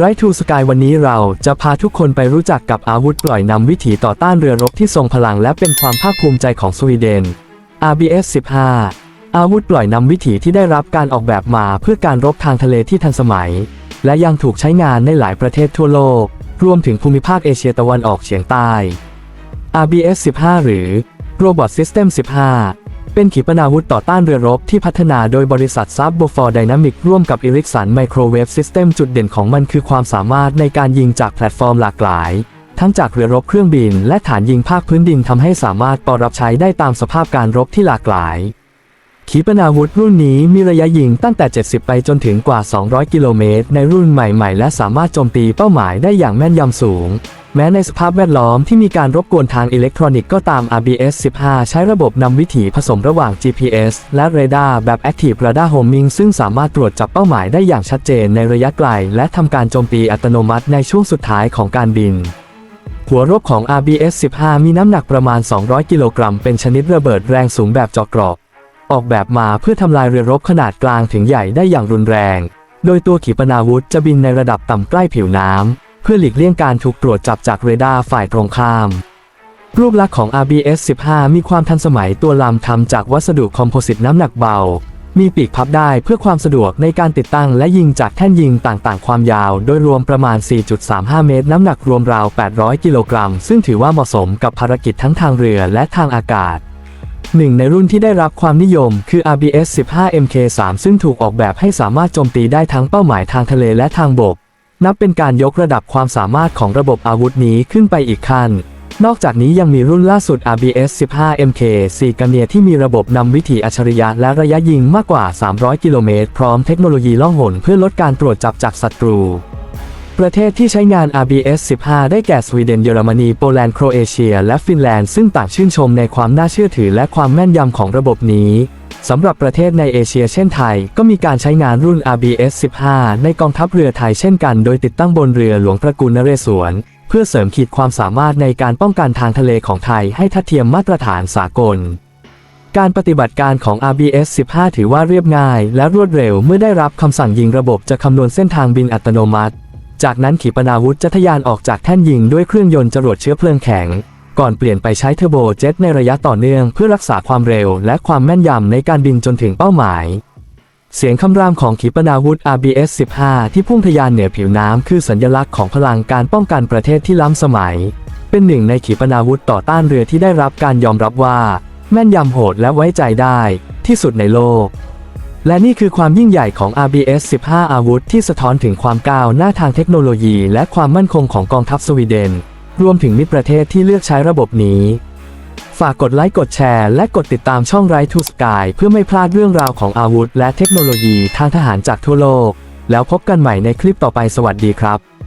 ไรทูสกายวันนี้เราจะพาทุกคนไปรู้จักกับอาวุธปล่อยนำวิถีต่อต้านเรือรบที่ทรงพลังและเป็นความภาคภูมิใจของสวีเดน RBS 15อาวุธปล่อยนำวิถีที่ได้รับการออกแบบมาเพื่อการรบทางทะเลที่ทันสมัย และยังถูกใช้งานในหลายประเทศทั่วโลก รวมถึงภูมิภาคเอเชียตะวันออกเฉียงใต้ RBS 15หรือ Robot System 15 เป็นขีปนาวุธต่อต้านเรือรบที่พัฒนาโดยบริษัทซับโบฟอร์ไดนามิกร่วมกับอิริกสันไมโครเวฟซิสเต็มจุดเด่นของมันคือความสามารถในการยิงจากแพลตฟอร์มหลากหลาย ทั้งจากเรือรบเครื่องบิน และฐานยิงภาคพื้นดินทำให้สามารถปรับใช้ได้ตามสภาพการรบที่หลากหลาย ขีปนาวุธรุ่นนี้มีระยะยิงตั้งแต่ 70 ไปจนถึงกว่า 200 กิโลเมตรในรุ่นใหม่ ๆ และสามารถโจมตีเป้าหมายได้อย่างแม่นยำสูง แม้ในสภาพแวดล้อมที่มีการรบกวนทางอิเล็กทรอนิกส์ก็ตาม RBS 15 ใช้ระบบนำวิถีผสมระหว่าง GPS และเรดาร์แบบ Active Radar Homing ซึ่งสามารถตรวจจับเป้าหมายได้อย่างชัดเจนในระยะไกล และทำการโจมตีอัตโนมัติในช่วงสุดท้ายของการบิน หัวรบของ RBS 15 มีน้ำหนักประมาณ 200 กิโลกรัม เป็นชนิดระเบิดแรงสูงแบบเจาะกราะออกแบบมาเพื่อทำลายเรือรบขนาดกลางถึงใหญ่ได้อย่างรุนแรง โดยตัวขีปนาวุธจะบินในระดับต่ำใกล้ผิวน้ำ พื่อหลีกเลี่ยงการถูกตรวจจับจากเรดาร์ฝ่ายตรงข้าม รูปลักษณ์ของ RBS 15 มีความทันสมัยตัวลำทำจากวัสดุคอมโพสิตน้ำหนักเบา มีปีกพับได้เพื่อความสะดวกในการติดตั้งและยิงจากแท่นยิงต่างๆ ความยาว โดยรวมประมาณ 4.35 เมตร น้ำหนักรวมราว 800 กิโลกรัม ซึ่งถือว่าเหมาะสมกับภารกิจทั้งทางเรือและทางอากาศหนึ่งในรุ่นที่ได้รับความนิยมคือ RBS 15 MK3 ซึ่งถูกออกแบบให้สามารถโจมตีได้ทั้งเป้าหมายทางทะเลและทางบก นับเป็นการยกระดับความสามารถของระบบอาวุธนี้ขึ้นไปอีกขั้น นอกจากนี้ยังมีรุ่นล่าสุด RBS 15 MK 4กันเนียที่มีระบบนำวิถีอัจฉริยะและระยะยิงมากกว่า 300 กิโลเมตร พร้อมเทคโนโลยีล่องหนเพื่อลดการตรวจจับจากศัตรู ประเทศที่ใช้งาน RBS 15 ได้แก่สวีเดน เยอรมนี โปแลนด์ โครเอเชีย และฟินแลนด์ ซึ่งต่างชื่นชมในความน่าเชื่อถือและความแม่นยำของระบบนี้ สำหรับประเทศในเอเชียเช่นไทย ก็มีการใช้งานรุ่น RBS 15 ในกองทัพเรือไทยเช่นกัน โดยติดตั้งบนเรือหลวงพระกุลนเรศวร เพื่อเสริมขีดความสามารถในการป้องกันทางทะเลของไทยให้ทัดเทียมมาตรฐานสากลการปฏิบัติการของ RBS 15 ถือว่าเรียบง่าย และรวดเร็วเมื่อได้รับคำสั่งยิงระบบจะคำนวณเส้นทางบินอัตโนมัติ จากนั้นขีปนาวุธจะทะยานออกจากแท่นยิงด้วยเครื่องยนต์จรวดเชื้อเพลิงแข็ง ก่อนเปลี่ยนไปใช้เทอร์โบเจ็ตในระยะต่อเนื่องเพื่อรักษาความเร็วและความแม่นยำในการบินจนถึงเป้าหมาย เสียงคำรามของขีปนาวุธ RBS 15 ที่พุ่งทะยานเหนือผิวน้ำคือสัญลักษณ์ของพลังการป้องกันประเทศที่ล้ำสมัย เป็นหนึ่งในขีปนาวุธต่อต้านเรือที่ได้รับการยอมรับว่า แม่นยำโหดและไว้ใจได้ ที่สุดในโลก และนี่คือความยิ่งใหญ่ของ RBS 15 อาวุธที่สะท้อนถึงความก้าวหน้าทางเทคโนโลยี และความมั่นคงของกองทัพสวีเดน รวมถึงมิตรประเทศที่เลือกใช้ระบบนี้ ฝากกดไลค์กดแชร์ และกดติดตามช่องไรทูสกายเพื่อไม่พลาดเรื่องราวของอาวุธ และเทคโนโลยีทางทหารจากทั่วโลก แล้วพบกันใหม่ในคลิปต่อไปสวัสดีครับ